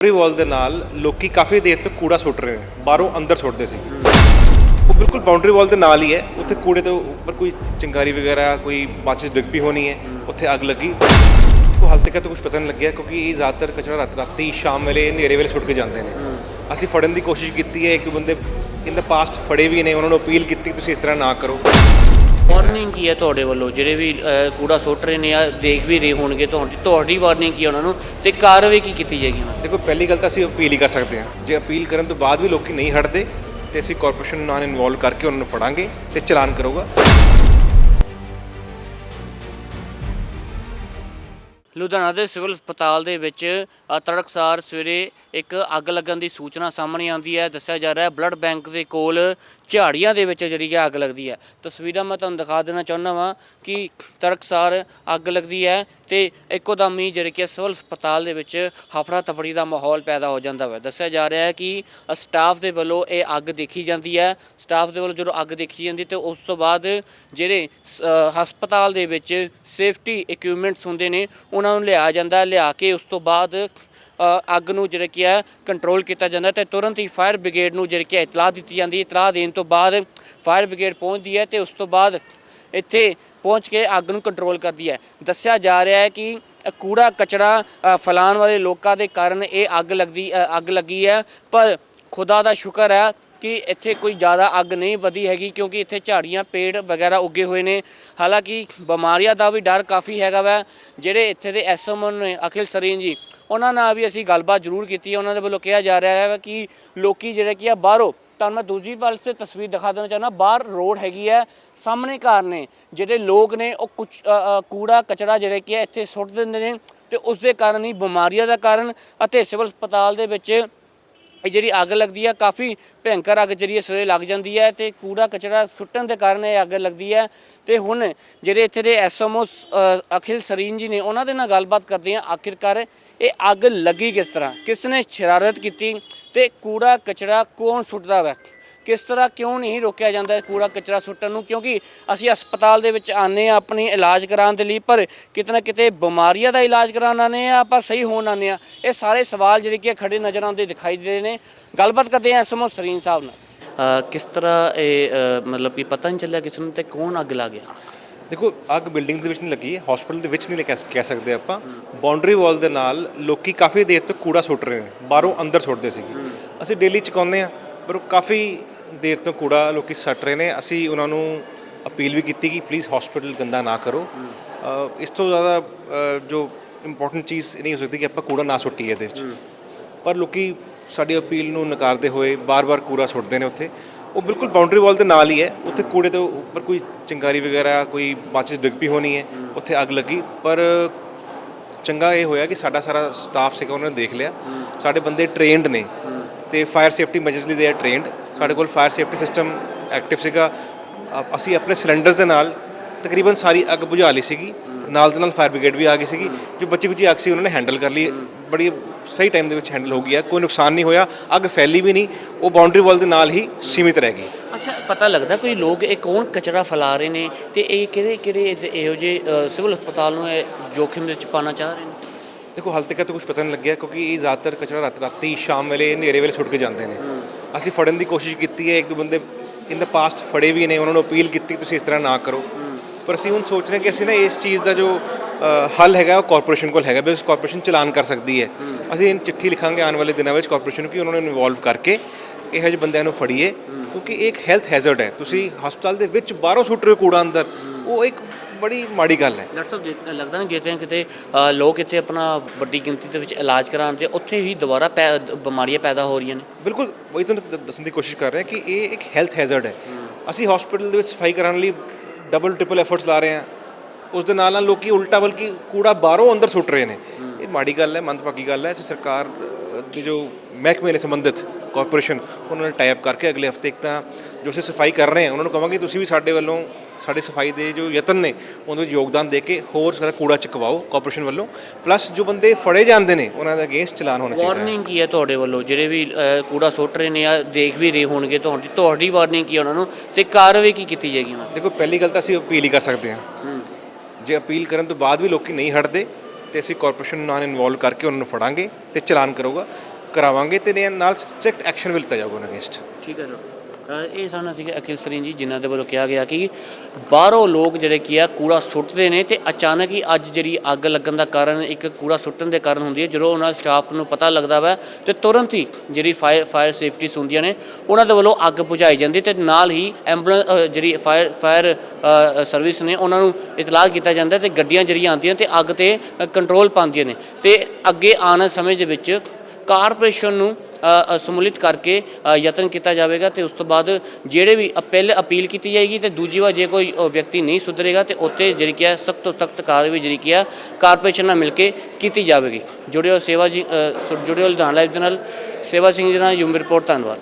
Boundary wall ਦੇ ਨਾਲ ਲੋਕੀ ਕਾਫੀ ਦੇਰ ਤੋਂ ਕੂੜਾ ਸੁੱਟ ਰਹੇ ਨੇ, ਬਾਹਰੋਂ ਅੰਦਰ ਸੁੱਟਦੇ ਸੀ। ਉਹ ਬਿਲਕੁਲ ਬਾਉਂਡਰੀ ਵਾਲ ਦੇ ਨਾਲ ਹੀ ਹੈ, ਉੱਥੇ ਕੂੜੇ ਤੋਂ ਉੱਪਰ ਕੋਈ ਚਿੰਗਾਰੀ ਵਗੈਰਾ, ਕੋਈ ਮਾਚਿਸ ਡਿੱਗ ਪਈ ਹੋਣੀ ਹੈ, ਉੱਥੇ ਅੱਗ ਲੱਗੀ। ਉਹ ਹਾਲ ਤੱਕ ਤਾਂ ਕੁਝ ਪਤਾ ਨਹੀਂ ਲੱਗਿਆ ਕਿਉਂਕਿ ਇਹ ਜ਼ਿਆਦਾਤਰ ਕਚਰਾ ਰਾਤ ਰਾਤੀ, ਸ਼ਾਮ ਵੇਲੇ, ਹਨੇਰੇ ਵੇਲੇ ਸੁੱਟ ਕੇ ਜਾਂਦੇ ਨੇ। ਅਸੀਂ ਫੜਨ ਦੀ ਕੋਸ਼ਿਸ਼ ਕੀਤੀ ਹੈ, ਇੱਕ ਦੋ ਬੰਦੇ ਇਨ ਦਾ ਪਾਸਟ ਫੜੇ ਵੀ ਨੇ, ਉਹਨਾਂ ਨੂੰ ਅਪੀਲ ਕੀਤੀ, ਤੁਸੀਂ ਇਸ ਤਰ੍ਹਾਂ ਨਾ ਕਰੋ। ਵਾਰਨਿੰਗ ਕੀ ਹੈ ਤੁਹਾਡੇ ਵੱਲੋਂ? ਜਿਹੜੇ ਵੀ ਅਹ, ਕੂੜਾ ਸੁੱਟ ਰਹੇ ਨੇ ਆ ਦੇਖ ਵੀ ਰਹੇ ਹੋਣਗੇ ਤੁਹਾਡੀ ਤੁਹਾਡੀ ਵਾਰਨਿੰਗ ਕੀ ਹੈ ਉਹਨਾਂ ਨੂੰ? ਤੇ ਕਾਰਵਾਈ ਕੀ ਕੀਤੀ ਜਾਏਗੀ ਉਹਨਾਂ ਤੇ? ਦੇਖੋ ਪਹਿਲੀ ਗੱਲ ਤਾਂ ਅਸੀਂ ਅਪੀਲ ਹੀ ਕਰ ਸਕਦੇ ਹਾਂ। ਜੇ ਅਪੀਲ ਕਰਨ ਤੋਂ ਬਾਅਦ ਵੀ ਲੋਕੀ ਨਹੀਂ ਹਟਦੇ ਤੇ ਅਸੀਂ ਕਾਰਪੋਰੇਸ਼ਨ ਨਾਲ ਇਨਵੋਲਵ ਕਰਕੇ ਉਹਨਾਂ ਨੂੰ ਫੜਾਂਗੇ ਤੇ ਚਲਾਨ ਕਰੂਗਾ। ਲੁਧਿਆਣਾ ਦੇ ਸਿਵਲ ਹਸਪਤਾਲ ਦੇ ਵਿੱਚ ਤੜਕਸਾਰ ਸਵੇਰੇ ਇੱਕ ਅੱਗ ਲੱਗਣ ਦੀ ਸੂਚਨਾ ਸਾਹਮਣੇ ਆਉਂਦੀ ਹੈ। ਦੱਸਿਆ ਜਾ ਰਿਹਾ ਹੈ, ਬਲੱਡ ਬੈਂਕ ਦੇ ਕੋਲ ਝਾੜੀਆਂ ਦੇ ਵਿੱਚ ਜਿਹੜੀ ਹੈ ਅੱਗ ਲੱਗਦੀ ਹੈ। ਤਸਵੀਰਾਂ ਮੈਂ ਤੁਹਾਨੂੰ ਦਿਖਾ ਦੇਣਾ ਚਾਹੁੰਦਾ ਵਾਂ ਕਿ ਤੜਕਸਾਰ ਅੱਗ ਲੱਗਦੀ ਹੈ ਤੇ ਇੱਕੋ ਦਮ ਹੀ ਜਿਹੜੀ ਕਿ ਸਿਵਲ ਹਸਪਤਾਲ ਦੇ ਵਿੱਚ ਹਫੜਾ ਤਫੜੀ ਦਾ ਮਾਹੌਲ ਪੈਦਾ ਹੋ ਜਾਂਦਾ ਹੈ ਦੱਸਿਆ ਜਾ ਰਿਹਾ ਹੈ ਕਿ ਸਟਾਫ ਦੇ ਵੱਲੋਂ ਇਹ ਅੱਗ ਦੇਖੀ ਜਾਂਦੀ ਹੈ। ਸਟਾਫ ਦੇ ਵੱਲੋਂ ਜਦੋਂ ਅੱਗ ਦੇਖੀ ਜਾਂਦੀ ਤੇ ਉਸ ਤੋਂ ਬਾਅਦ ਜਿਹੜੇ ਸ- ਹਸਪਤਾਲ ਦੇ ਵਿੱਚ ਸੇਫਟੀ ਇਕਵਿਪਮੈਂਟਸ ਹੁੰਦੇ ਨੇ, ਉਹਨਾਂ ਨੂੰ ਲਿਆ ਜਾਂਦਾ ਲਿਆ ਕੇ ਉਸ ਤੋਂ ਬਾਅਦ ਅੱਗ ਨੂੰ ਜਿਹੜਾ ਕੀ ਹੈ ਕੰਟਰੋਲ ਕੀਤਾ ਜਾਂਦਾ ਤੇ ਤੁਰੰਤ ਹੀ ਫਾਇਰ ਬ੍ਰਿਗੇਡ ਨੂੰ ਜਿਹੜੀ ਕਿ ਇਤਲਾਹ ਦਿੱਤੀ ਜਾਂਦੀ ਹੈ। ਇਤਲਾਹ ਦੇਣ ਤੋਂ ਬਾਅਦ ਫਾਇਰ ਬ੍ਰਿਗੇਡ ਪਹੁੰਚਦੀ ਹੈ ਤੇ ਉਸ ਤੋਂ ਬਾਅਦ ਇੱਥੇ ਪਹੁੰਚ ਕੇ ਅੱਗ ਨੂੰ ਕੰਟਰੋਲ ਕਰਦੀ ਹੈ। ਦੱਸਿਆ ਜਾ ਰਿਹਾ ਹੈ ਕਿ ਕੂੜਾ ਕਚਰਾ ਅ, ਫੈਲਾਉਣ ਵਾਲੇ ਲੋਕਾਂ ਦੇ ਕਾਰਨ ਇਹ ਅੱਗ ਲੱਗਦੀ ਅੱਗ ਲੱਗੀ ਹੈ। ਪਰ ਖੁਦਾ ਦਾ ਸ਼ੁਕਰ ਹੈ ਕਿ ਇੱਥੇ ਕੋਈ ਜ਼ਿਆਦਾ ਅੱਗ ਨਹੀਂ ਵਧੀ ਹੈਗੀ ਕਿਉਂਕਿ ਇੱਥੇ ਝਾੜੀਆਂ, ਪੇੜ ਵਗੈਰਾ ਉੱਗੇ ਹੋਏ ਨੇ। ਹਾਲਾਂਕਿ ਬਿਮਾਰੀਆਂ ਦਾ ਵੀ ਡਰ ਕਾਫੀ ਹੈਗਾ ਵਾ। ਜਿਹੜੇ ਇੱਥੇ ਦੇ ਐਸਐਮਓ ਨੇ, ਅਖਿਲ ਸਰੀਨ ਜੀ, ਉਹਨਾਂ ਨਾਲ ਵੀ ਅਸੀਂ ਗੱਲਬਾਤ ਜ਼ਰੂਰ ਕੀਤੀ। ਹੈ ਉਹਨਾਂ ਦੇ ਵੱਲੋਂ ਕਿਹਾ ਜਾ ਰਿਹਾ ਹੈ ਕਿ ਲੋਕੀ ਜਿਹੜੇ ਕੀ ਆ ਬਾਹਰੋਂ, ਤੁਹਾਨੂੰ ਮੈਂ ਦੂਜੀ ਵੱਲ ਸੇ ਤਸਵੀਰ ਦਿਖਾ ਦੇਣਾ ਚਾਹੁੰਦਾ, ਬਾਹਰ ਰੋਡ ਹੈਗੀ ਹੈ, ਸਾਹਮਣੇ ਘਰ ਨੇ। ਜਿਹੜੇ ਲੋਕ ਨੇ, ਉਹ ਕੁਝ ਕੂੜਾ ਕਚਰਾ ਜਿਹੜੇ ਕੀ ਹੈ ਇੱਥੇ ਸੁੱਟ ਦਿੰਦੇ ਨੇ ਤੇ ਉਸ ਦੇ ਕਾਰਨ ਹੀ ਬਿਮਾਰੀਆਂ ਦਾ ਕਾਰਨ ਅਤੇ ਸਿਵਲ ਹਸਪਤਾਲ ਦੇ ਵਿੱਚ ਇਹ ਜਿਹੜੀ ਅੱਗ ਲੱਗਦੀ ਹੈ ਕਾਫੀ ਭਿਅੰਕਰ ਅੱਗ ਜਿਹੜੀ ਹੈ ਸਵੇਰੇ ਲੱਗ ਜਾਂਦੀ ਹੈ ਤੇ ਕੂੜਾ ਕਚਰਾ ਸੁੱਟਣ ਦੇ ਕਾਰਨ ਇਹ ਅੱਗ ਲੱਗਦੀ ਹੈ ਤੇ ਹੁਣ ਜਿਹੜੇ ਇੱਥੇ ਦੇ ਐਸਐਮਓ ਅਖਿਲ ਸਰੀਨ ਜੀ ਨੇ ਉਹਨਾਂ ਦੇ ਨਾਲ ਗੱਲਬਾਤ ਕਰਦੇ ਹਾਂ ਆਖਿਰਕਾਰ ਇਹ ਅੱਗ ਲੱਗੀ ਕਿਸ ਤਰ੍ਹਾਂ? ਕਿਸ ਨੇ ਸ਼ਰਾਰਤ ਕੀਤੀ ਤੇ ਕੂੜਾ ਕਚਰਾ ਕੌਣ ਸੁੱਟਦਾ ਵੈ? ਕਿਸ ਤਰ੍ਹਾਂ ਕਿਉਂ ਨਹੀਂ ਰੋਕਿਆ ਜਾਂਦਾ ਕੂੜਾ ਕਚਰਾ ਸੁੱਟਣ ਨੂੰ? ਕਿਉਂਕਿ ਅਸੀਂ ਹਸਪਤਾਲ ਦੇ ਵਿੱਚ ਆਨੇ ਆ ਆਪਣੀ ਇਲਾਜ ਕਰਾਉਣ ਦੇ ਲਈ ਪਰ ਕਿਤੇ ਨਾ ਕਿਤੇ ਬਿਮਾਰੀਆਂ ਦਾ ਇਲਾਜ ਕਰਾਉਣ ਆਨੇ ਆ ਆਪਾਂ ਸਹੀ ਹੋਣ ਆਨੇ ਆ ਇਹ ਸਾਰੇ ਸਵਾਲ ਜਿਹੜੇ ਕਿ ਖੜੇ ਨਜ਼ਰ ਆਉਂਦੇ ਦਿਖਾਈ ਦੇ ਰਹੇ ਨੇ। ਗੱਲਬਾਤ ਕਰਦੇ ਆ ਐਸਐਮਓ ਸਰੀਨ ਸਾਹਿਬ ਨਾਲ। ਕਿਸ ਤਰ੍ਹਾਂ ਇਹ ਮਤਲਬ ਕਿ ਪਤਾ ਨਹੀਂ ਚੱਲਿਆ ਕਿਸ ਨੂੰ ਤੇ ਕੌਣ ਅੱਗ ਲਾ ਗਿਆ? ਦੇਖੋ ਅੱਗ ਬਿਲਡਿੰਗ ਦੇ ਵਿੱਚ ਨਹੀਂ ਲੱਗੀ ਹੈ ਹਸਪੀਟਲ ਦੇ ਵਿੱਚ ਨਹੀਂ ਕਹਿ ਸਕਦੇ ਆਪਾਂ। ਬਾਉਂਡਰੀ ਵਾਲ ਦੇ ਨਾਲ ਲੋਕੀ ਕਾਫੀ ਦੇਰ ਤੋਂ ਕੂੜਾ ਸੁੱਟ ਰਹੇ ਨੇ ਬਾਹਰੋਂ ਅੰਦਰ ਸੁੱਟਦੇ ਸੀਗੇ। ਅਸੀਂ ਡੇਲੀ ਚੁਕਾਉਂਦੇ ਆ ਪਰ ਉਹ ਕਾਫੀ ਦੇਰ ਤੋਂ ਕੂੜਾ ਲੋਕੀ ਸੱਟ ਰਹੇ ਨੇ। ਅਸੀਂ ਉਹਨਾਂ ਨੂੰ ਅਪੀਲ ਵੀ ਕੀਤੀ ਕਿ ਪਲੀਜ਼ ਹਸਪੀਟਲ ਗੰਦਾ ਨਾ ਕਰੋ। ਇਸ ਤੋਂ ਜ਼ਿਆਦਾ ਜੋ ਇੰਪੋਰਟੈਂਟ ਚੀਜ਼ ਨਹੀਂ ਹੋ ਸਕਦੀ ਕਿ ਆਪਾਂ ਕੂੜਾ ਨਾ ਸੁੱਟੀਏ ਇਹਦੇ ਵਿੱਚ। ਪਰ ਲੋਕੀ ਸਾਡੀ ਅਪੀਲ ਨੂੰ ਨਕਾਰਦੇ ਹੋਏ ਬਾਰ-ਬਾਰ ਕੂੜਾ ਸੁੱਟਦੇ ਨੇ ਉੱਥੇ। ਉਹ ਬਿਲਕੁਲ ਬਾਉਂਡਰੀ ਵਾਲ ਦੇ ਨਾਲ ਹੀ ਹੈ। ਉੱਥੇ ਕੂੜੇ ਤੋਂ ਉੱਪਰ ਕੋਈ ਚਿੰਗਾਰੀ ਵਗੈਰਾ, ਕੋਈ ਮਾਚਿਸ ਡਿੱਗ ਪਈ ਹੋਣੀ ਹੈ। ਉੱਥੇ ਅੱਗ ਲੱਗੀ। ਪਰ ਚੰਗਾ ਇਹ ਹੋਇਆ ਕਿ ਸਾਡਾ ਸਾਰਾ ਸਟਾਫ ਸੀਗਾ, ਉਹਨਾਂ ਨੇ ਦੇਖ ਲਿਆ। ਸਾਡੇ ਬੰਦੇ ਟ੍ਰੇਨਡ ਨੇ। ਤੇ ਫਾਇਰ ਸੇਫਟੀ ਮੈਜਰਸ ਲਈ ਦੇ ਆਰ ਟ੍ਰੇਨਡ ਸਾਡੇ ਕੋਲ ਫਾਇਰ ਸੇਫਟੀ ਸਿਸਟਮ ਐਕਟਿਵ ਸੀਗਾ। ਅ- ਅਸੀਂ ਆਪਣੇ ਸਿਲੰਡਰਸ ਦੇ ਨਾਲ ਤਕਰੀਬਨ ਸਾਰੀ ਅੱਗ ਬੁਝਾ ਲਈ ਸੀਗੀ। ਨਾਲ ਦੇ ਨਾਲ ਫਾਇਰ ਬ੍ਰਿਗੇਡ ਵੀ ਆ ਗਈ ਸੀਗੀ, ਜੋ ਬੱਚੀ ਕੁਚੀ ਅੱਗ ਸੀ, ਉਹਨਾਂ ਨੇ ਹੈਂਡਲ ਕਰ ਲਈ। ਬੜੀ ਸਹੀ ਟਾਈਮ ਦੇ ਵਿੱਚ ਹੈਂਡਲ ਹੋ ਗਈ ਹੈ। ਕੋਈ ਨੁਕਸਾਨ ਨਹੀਂ ਹੋਇਆ। ਅੱਗ ਫੈਲੀ ਵੀ ਨਹੀਂ। ਉਹ ਬਾਉਂਡਰੀ ਵਾਲ ਦੇ ਨਾਲ ਹੀ ਸੀਮਿਤ ਰਹਿ ਗਈ। ਅੱਛਾ, ਪਤਾ ਲੱਗਦਾ ਕੋਈ ਲੋਕ, ਇਹ ਕੌਣ ਕਚਰਾ ਫੈਲਾ ਰਹੇ ਨੇ? ਤੇ ਇਹ ਕਿਹੜੇ ਕਿਹੜੇ ਇਹਦੇ- ਇਹੋ ਜਿਹੇ ਸਿਵਲ ਹਸਪਤਾਲ ਨੂੰ ਇਹ ਜੋਖਿਮ ਦੇ ਵਿੱਚ ਪਾਉਣਾ ਚਾਹ ਰਹੇ ਨੇ? ਦੇਖੋ, ਹਾਲ ਤੱਕ ਤਾਂ ਕੁਝ ਪਤਾ ਨਹੀਂ ਲੱਗਿਆ ਕਿਉਂਕਿ ਇਹ ਜ਼ਿਆਦਾਤਰ ਕਚਰਾ ਰਾਤ ਰਾਤੀ ਸ਼ਾਮ ਵੇਲੇ ਹਨੇਰੇ ਵੇਲੇ ਸੁੱਟ ਕੇ ਜਾਂਦੇ ਨੇ। ਅਸੀਂ ਫੜਨ ਦੀ ਕੋਸ਼ਿਸ਼ ਕੀਤੀ ਹੈ, ਇੱਕ ਦੋ ਬੰਦੇ ਇਨ ਦਾ ਪਾਸਟ ਫੜੇ ਵੀ ਨੇ, ਉਹਨਾਂ ਨੂੰ ਅਪੀਲ ਕੀਤੀ, ਤੁਸੀਂ ਇਸ ਤਰ੍ਹਾਂ ਨਾ ਕਰੋ। ਪਰ ਅਸੀਂ ਹੁਣ ਸੋਚ ਰਹੇ ਕਿ ਅਸੀਂ ਨਾ ਇਸ ਚੀਜ਼ ਦਾ ਜੋ ਹੱਲ ਹੈਗਾ, ਉਹ ਕਾਰਪੋਰੇਸ਼ਨ ਕੋਲ ਹੈਗਾ ਬਿਕਾਜ਼ ਕਾਰਪੋਰੇਸ਼ਨ ਚਲਾਨ ਕਰ ਸਕਦੀ ਹੈ। ਅਸੀਂ ਇਹ ਚਿੱਠੀ ਲਿਖਾਂਗੇ ਆਉਣ ਵਾਲੇ ਦਿਨਾਂ ਵਿੱਚ ਕਾਰਪੋਰੇਸ਼ਨ ਨੂੰ ਕਿ ਉਹਨਾਂ ਨੂੰ ਇਨਵੋਲਵ ਕਰਕੇ ਇਹੋ ਜਿਹੇ ਬੰਦਿਆਂ ਨੂੰ ਫੜੀਏ, ਕਿਉਂਕਿ ਇਹ ਇੱਕ ਹੈਲਥ ਹੈਜ਼ਰਡ ਹੈ। ਤੁਸੀਂ ਹਸਪਤਾਲ ਦੇ ਵਿੱਚ ਬਾਹਰੋਂ ਸੁੱਟ ਰਹੇ ਹੋ ਕੂੜਾ ਅੰਦਰ, ਉਹ ਇੱਕ ਬੜੀ ਮਾੜੀ ਗੱਲ ਹੈ। ਡਾਕਟਰ ਸਾਹਿਬ ਜੇ- ਲੱਗਦਾ ਨਹੀਂ ਜਿੱਥੇ ਕਿਤੇ ਅ, ਲੋਕ ਇੱਥੇ ਆਪਣਾ ਵੱਡੀ ਗਿਣਤੀ ਦੇ ਵਿੱਚ ਇਲਾਜ ਕਰਾਉਣ ਤੇ ਉੱਥੇ ਹੀ ਦੁਬਾਰਾ ਪੈ- ਬਿਮਾਰੀਆਂ ਪੈਦਾ ਹੋ ਰਹੀਆਂ ਨੇ। ਬਿਲਕੁਲ ਵਹੀ ਤੁਹਾਨੂੰ ਦ- ਦੱਸਣ ਦੀ ਕੋਸ਼ਿਸ਼ ਕਰ ਰਹੇ ਹਾਂ ਕਿ ਇਹ ਇੱਕ ਹੈਲਥ ਹੈਜ਼ਰਡ ਹੈ। ਅਸੀਂ ਹਸਪੀਟਲ ਦੇ ਵਿੱਚ ਸਫ਼ਾਈ ਕਰਾਉਣ ਲਈ ਡਬਲ ਟ੍ਰਿਪਲ ਐਫਰਟਸ ਲਾ ਰਹੇ ਹਾਂ। ਉਸ ਦੇ ਨਾਲ ਨਾਲ ਲੋਕੀ ਉਲਟਾ ਬਲਕਿ ਕੂੜਾ ਬਾਹਰੋਂ ਅੰਦਰ ਸੁੱਟ ਰਹੇ ਨੇ। ਇਹ ਮਾੜੀ ਗੱਲ ਹੈ ਮੰਦਭਾਗੀ ਗੱਲ ਹੈ। ਅਸੀਂ ਸਰਕਾਰ ਅ, ਦੀ ਜੋ ਮਹਿਕਮੇ ਨਾਲ ਸੰਬੰਧਿਤ ਕਾਰਪੋਰੇਸ਼ਨ ਉਹਨਾਂ ਨਾਲ ਟਾਈ ਅਪ ਕਰਕੇ ਅਗਲੇ ਹਫ਼ਤੇ ਇੱਕ ਤਾਂ ਜੋ ਅਸੀਂ ਸਫ਼ਾਈ ਕਰ ਰਹੇ ਹਾਂ ਉਹਨਾਂ ਨੂੰ ਕਹਾਂਗੇ ਤੁਸੀਂ ਵੀ ਸਾਡੇ ਵੱਲੋਂ ਸਾਡੇ ਸਫ਼ਾਈ ਦੇ ਜੋ ਯਤਨ ਨੇ ਉਹਦੇ ਵਿੱਚ ਯੋਗਦਾਨ ਦੇ ਕੇ ਹੋਰ ਸਾਰਾ ਕੂੜਾ ਚੁਕਵਾਓ ਕਾਰਪੋਰੇਸ਼ਨ ਵੱਲੋਂ। ਪਲੱਸ ਜੋ ਬੰਦੇ ਫੜੇ ਜਾਂਦੇ ਨੇ ਉਹਨਾਂ ਦਾ ਅਗੇਂਸਟ ਚਲਾਨ ਹੋਣਾ ਚਾਹੀਦਾ ਵਾਰਨਿੰਗ ਕੀ ਹੈ ਤੁਹਾਡੇ ਵੱਲੋਂ? ਜਿਹੜੇ ਵੀ ਕੂੜਾ ਸੁੱਟ ਰਹੇ ਨੇ ਆ ਦੇਖ ਵੀ ਰਹੇ ਹੋਣਗੇ ਤੁਹਾਡੀ ਤੁਹਾਡੀ ਵਾਰਨਿੰਗ ਕੀ ਹੈ ਉਹਨਾਂ ਨੂੰ? ਤੇ ਕਾਰਵਾਈ ਕੀ ਕੀਤੀ ਜਾਏਗੀ ਉਹਨਾਂ ਦੇਖੋ ਪਹਿਲੀ ਗੱਲ ਤਾਂ ਅਸੀਂ ਅਪੀਲ ਹੀ ਕਰ ਸਕਦੇ ਹਾਂ। ਜੇ ਅਪੀਲ ਕਰਨ ਤੋਂ ਬਾਅਦ ਵੀ ਲੋਕੀ ਨਹੀਂ ਹਟਦੇ ਤੇ ਅਸੀਂ ਕਾਰਪੋਰੇਸ਼ਨ ਨਾਲ ਇਨਵੋਲਵ ਕਰਕੇ ਉਹਨਾਂ ਨੂੰ ਫੜਾਂਗੇ ਤੇ ਚਲਾਨ ਕਰੂਗਾ ਕਰਾਵਾਂਗੇ ਤੇ ਨੇ ਨਾਲ ਸਟ੍ਰਿਕਟ ਐਕਸ਼ਨ ਵੀ ਲਿੱਤਾ ਜਾਊਗਾ ਉਹਨਾਂ ਅਗੇਂਸਟ। ਠੀਕ ਹੈ ਸਰ। ਇਹ ਸਾਨੂੰ ਸੀਗੇ ਅਖਿਲ ਸਰੀਨ ਜੀ, ਜਿਨ੍ਹਾਂ ਦੇ ਵੱਲੋਂ ਕਿਹਾ ਗਿਆ ਕਿ ਬਾਹਰੋਂ ਲੋਕ ਜਿਹੜੇ ਕੀ ਆ, ਕੂੜਾ ਸੁੱਟਦੇ ਨੇ ਤੇ ਅਚਾਨਕ ਹੀ ਅੱਜ ਜਿਹੜੀ ਅੱਗ ਲੱਗਣ ਦਾ ਕਾਰਨ ਇੱਕ ਕੂੜਾ ਸੁੱਟਣ ਦੇ ਕਾਰਨ ਹੁੰਦੀ ਹੈ। ਜਦੋਂ ਉਹਨਾਂ ਸਟਾਫ ਨੂੰ ਪਤਾ ਲੱਗਦਾ ਵਾ ਤੇ ਤੁਰੰਤ ਹੀ ਜਿਹੜੀ ਫਾਇਰ ਫਾਇਰ ਸੇਫਟੀਸ ਹੁੰਦੀਆਂ ਨੇ, ਉਹਨਾਂ ਦੇ ਵੱਲੋਂ ਅੱਗ ਬੁਝਾਈ ਜਾਂਦੀ ਤੇ ਨਾਲ ਹੀ ਐਂਬੂਲੈਂਸ ਜਿਹੜੀ ਫਾਇਰ ਫਾਇਰ ਸਰਵਿਸ ਨੇ ਉਹਨਾਂ ਨੂੰ ਇਤਲਾਹ ਕੀਤਾ ਜਾਂਦਾ ਤੇ ਗੱਡੀਆਂ ਜਿਹੜੀਆਂ ਆਉਂਦੀਆਂ ਤੇ ਅੱਗ ਤੇ ਕੰਟਰੋਲ ਪਾਉਂਦੀਆਂ ਨੇ ਤੇ ਅੱਗੇ ਆਉਣ ਸਮੇਂ ਦੇ ਵਿੱਚ ਕਾਰਪੋਰੇਸ਼ਨ ਨੂੰ ਸਮੂਲਿਤ ਕਰਕੇ ਯਤਨ ਕੀਤਾ ਜਾਵੇਗਾ ਤੇ ਉਸ ਤੋਂ ਬਾਅਦ ਜਿਹੜੇ ਵੀ ਪਹਿਲੇ ਅਪੀਲ ਕੀਤੀ ਜਾਏਗੀ ਤੇ ਦੂਜੀ ਵਾਰ ਜੇ ਕੋਈ ਵਿਅਕਤੀ ਨਹੀਂ ਸੁਧਰੇਗਾ ਤੇ ਉੱਤੇ ਜਿਹੜੀ ਕਿ ਹੈ ਸਖਤ ਤੋਂ ਸਖਤ ਕਾਰਵਾਈ ਜਿਹੜੀ ਕਿ ਹੈ ਕਾਰਪੋਰੇਸ਼ਨ ਨਾਲ ਮਿਲ ਕੇ ਕੀਤੀ ਜਾਵੇਗੀ। ਜੁੜਿਓ ਸੇਵਾ ਜੀ ਅ, ਜੁੜਿਓ ਲੁਧਿਆਣਾ ਲਾਈਵ ਦੇ ਨਾਲ। ਸੇਵਾ ਸਿੰਘ ਜੀ ਨਾਲ ਯੂਮ ਰਿਪੋਰਟ ਧੰਨਵਾਦ।